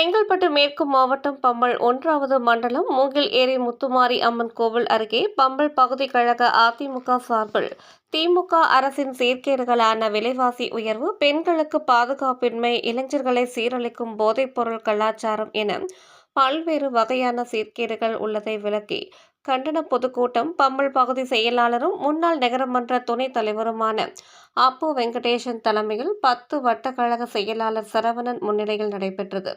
செங்கல்பட்டு மேற்கு மாவட்டம் பம்பல் ஒன்றாவது மண்டலம் மூங்கில் ஏரி முத்துமாரி அம்மன் கோவில் அருகே பம்பல் பகுதி கழக அதிமுக சார்பில் திமுக அரசின் சீர்கேடுகளான விலைவாசி உயர்வு பெண்களுக்கு பாதுகாப்பின்மை இளைஞர்களை சீரழிக்கும் போதைப்பொருள் கலாச்சாரம் என பல்வேறு வகையான சீர்கேடுகள் உள்ளதை விளக்கி கண்டன பொதுக்கூட்டம் பம்பல் பகுதி செயலாளரும் முன்னாள் நகரமன்ற துணைத் தலைவருமான அப்பு வெங்கடேசன் தலைமையில் பத்து வட்டக்கழக செயலாளர் சரவணன் முன்னிலையில் நடைபெற்றது.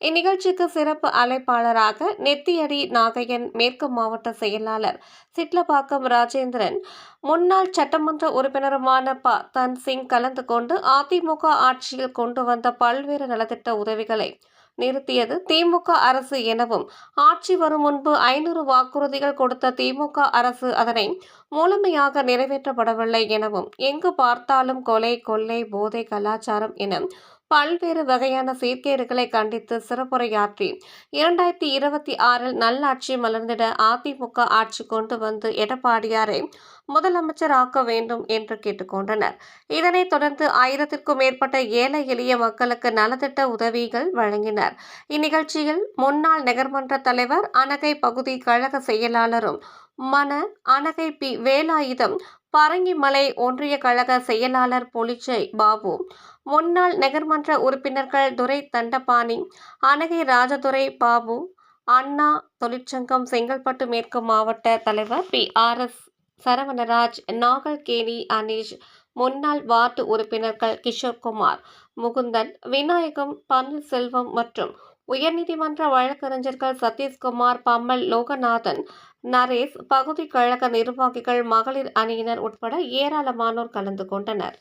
இந்நிகழ்ச்சிக்கு சிறப்பு அழைப்பாளராக நெத்தியடி நாகையன் மேற்கு மாவட்ட செயலாளர் சிட்லபாக்கம் ராஜேந்திரன் முன்னாள் சட்டமன்ற உறுப்பினருமான ப. தன் சிங் கலந்து கொண்டு அதிமுக ஆட்சியில் கொண்டு வந்த பல்வேறு நலத்திட்ட உதவிகளை நிறுத்தியது. திமுக அரசு எனவும் ஆட்சி வரும் முன்பு ஐநூறு வாக்குறுதிகள் கொடுத்த திமுக அரசு அதனை முழுமையாக நிறைவேற்றப்படவில்லை எனவும் எங்கு பார்த்தாலும் கொலை கொள்ளை போதை கலாச்சாரம் என பல்வேறு வகையான சீர்கேடுகளை கண்டித்து சிறப்புரையாற்றி இரண்டாயிரத்தி இருபத்தி ஆறில் நல்லாட்சி மலர்ந்திட அதிமுக ஆட்சி கொண்டு வந்து எடப்பாடியாரை முதலமைச்சராக்க வேண்டும் என்று கேட்டுக்கொண்டனர். இதனைத் தொடர்ந்து ஆயிரத்திற்கும் மேற்பட்ட ஏழை எளிய மக்களுக்கு நலத்திட்ட உதவிகள் வழங்கினர். இந்நிகழ்ச்சியில் முன்னாள் நகர்மன்ற தலைவர் அனகை பகுதி கழக செயலாளரும் மன அனகை பி வேலாயுதம் பரங்கிமலை ஒன்றிய கழக செயலாளர் பொலிச்சை பாபு. முன்னாள் நகர்மன்ற உறுப்பினர்கள் துரை தண்டபாணி அனகை ராஜதுரை பாபு அண்ணா தொழிற்சங்கம் செங்கல்பட்டு மேற்கு மாவட்ட தலைவர் P. R. S. Saravanaraj Nagalkeni Aneesh முன்னாள் வார்டு உறுப்பினர்கள் கிஷோர்குமார் முகுந்தன் விநாயகம் பன்னீர்செல்வம் மற்றும் உயர்நீதிமன்ற வழக்கறிஞர்கள் சதீஷ்குமார் பம்மல் லோகநாதன் நரேஷ் பகுதி கழக நிர்வாகிகள் மகளிர் அணியினர் உட்பட ஏராளமானோர் கலந்து கொண்டனர்.